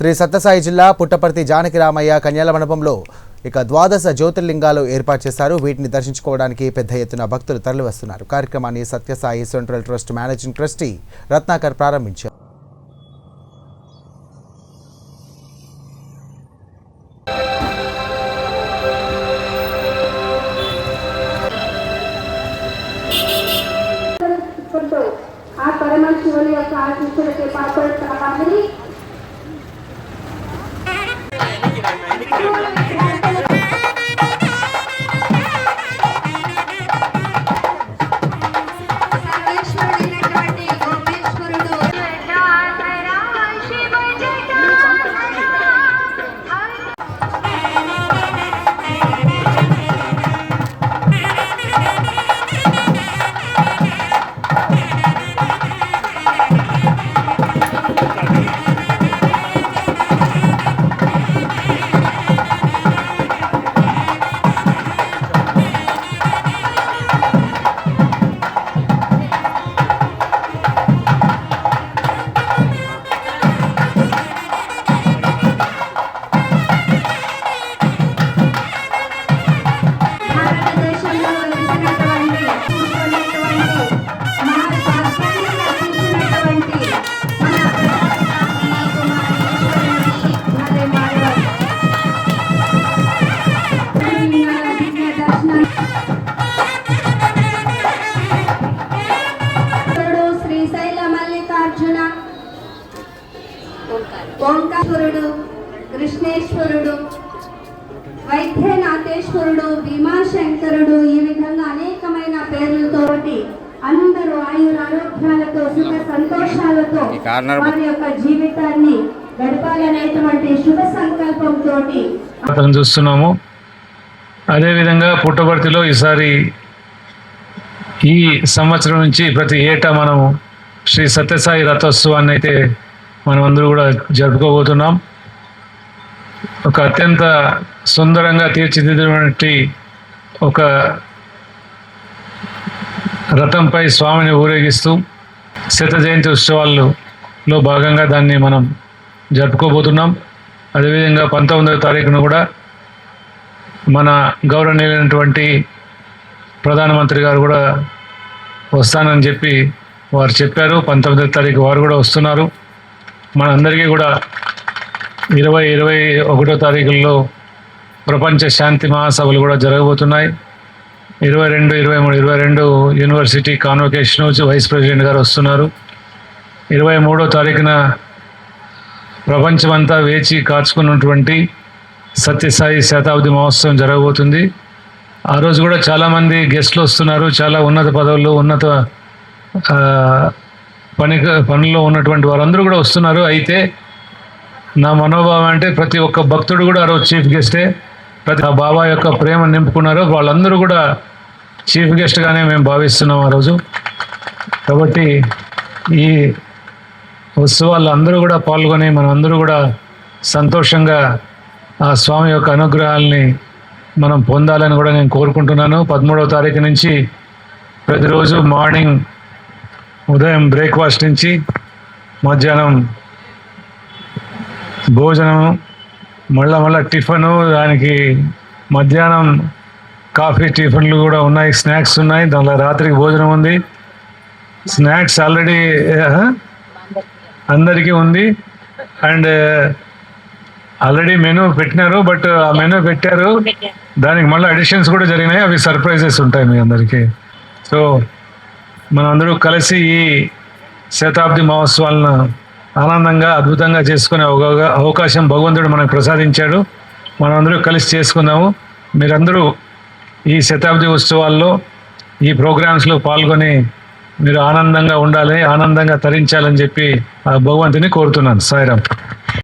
శ్రీ సత్యసాయి జిల్లా పుట్టపర్తి జానకి రామయ్య కన్యాల మండపంలో ఇక ద్వాదశ జ్యోతిర్లింగాలు ఏర్పాటు చేశారు. వీటిని దర్శించుకోవడానికి పెద్ద ఎత్తున భక్తులు తరలివస్తున్నారు. కార్యక్రమాన్ని Sathya Sai central trust managing trustee Ratnakar ప్రారంభించారు. ఆ పరమ శివుని యొక్క ఆశీస్సులకి పాల్పడుతున్నామని Thank you. మల్లికార్జున ఓంకారుడు కృష్ణేశ్వరుడు వైద్యనాథేశ్వరుడు భీమాశంకరుడు ఈ విధంగా అనేకమైన పేర్లతోటి అందరూ ఆయుర ఆరోగ్యాలతో సుఖ సంతోషాలతో వారి యొక్క జీవితాన్ని గడపాలనేటువంటి శుభ సంకల్పంతో చూస్తున్నాము. అదేవిధంగా పుట్టపర్తిలో ఈసారి ఈ సంవత్సరం నుంచి ప్రతి ఏటా మనము శ్రీ సత్యసాయి రథోత్సవాన్ని అయితే మనం అందరూ కూడా జరుపుకోబోతున్నాం. ఒక అత్యంత సుందరంగా తీర్చిదిద్దినటువంటి ఒక రథంపై స్వామిని ఊరేగిస్తూ శత జయంతి ఉత్సవాల్లో భాగంగా దాన్ని మనం జరుపుకోబోతున్నాం. అదేవిధంగా పంతొమ్మిదవ తారీఖున కూడా మన గౌరవనీయులైనటువంటి ప్రధానమంత్రి గారు కూడా వస్తానని చెప్పి వారు చెప్పారు పంతొమ్మిదవ తారీఖు వారు కూడా వస్తున్నారు. మనందరికీ కూడా ఇరవై ఇరవై ఒకటో తారీఖుల్లో ప్రపంచ శాంతి మహాసభలు కూడా జరగబోతున్నాయి. ఇరవై రెండు ఇరవై మూడు ఇరవై రెండు యూనివర్సిటీ కాన్వకేషన్ వైస్ ప్రెసిడెంట్ గారు వస్తున్నారు. ఇరవై మూడో తారీఖున ప్రపంచమంతా వేచి కాచుకున్నటువంటి సత్యసాయి శతాబ్ది మహోత్సవం జరగబోతుంది. ఆ రోజు కూడా చాలామంది గెస్ట్లు వస్తున్నారు చాలా ఉన్నత పదవుల్లో ఉన్నత పని పనుల్లో ఉన్నటువంటి వారందరూ కూడా వస్తున్నారు. అయితే నా మనోభావం అంటే ప్రతి ఒక్క భక్తుడు కూడా ఆ రోజు చీఫ్ గెస్టే. ప్రతి ఆ బాబా యొక్క ప్రేమ నింపుకున్నారు. వాళ్ళందరూ కూడా చీఫ్ గెస్ట్గానే మేము భావిస్తున్నాం ఆ రోజు. కాబట్టి ఈ ఉత్సవాలు అందరూ కూడా పాల్గొని మనం అందరూ కూడా సంతోషంగా ఆ స్వామి యొక్క అనుగ్రహాల్ని మనం పొందాలని కూడా నేను కోరుకుంటున్నాను. పదమూడవ తారీఖు నుంచి ప్రతిరోజు మార్నింగ్ ఉదయం బ్రేక్ఫాస్ట్ నుంచి మధ్యాహ్నం భోజనం మళ్ళా మళ్ళా టిఫను దానికి మధ్యాహ్నం కాఫీ టిఫిన్లు కూడా ఉన్నాయి స్నాక్స్ ఉన్నాయి. దాంట్లో రాత్రికి భోజనం ఉంది. స్నాక్స్ ఆల్రెడీ అందరికీ ఉంది. అండ్ ఆల్రెడీ మెనూ పెట్టినారు బట్ ఆ మెనూ పెట్టారు. దానికి మళ్ళీ అడిషన్స్ కూడా జరిగినాయి. అవి సర్ప్రైజెస్ ఉంటాయి మీ అందరికీ. సో మనందరూ కలిసి ఈ శతాబ్ది మహోత్సవాలను ఆనందంగా అద్భుతంగా చేసుకునే అవకాశం భగవంతుడు మనకు ప్రసాదించాడు. మనందరూ కలిసి చేసుకుందాము. మీరందరూ ఈ శతాబ్ది ఉత్సవాల్లో ఈ ప్రోగ్రామ్స్లో పాల్గొని మీరు ఆనందంగా ఉండాలి ఆనందంగా తరించాలని చెప్పి ఆ భగవంతుని కోరుతున్నాను. సాయిరామ్.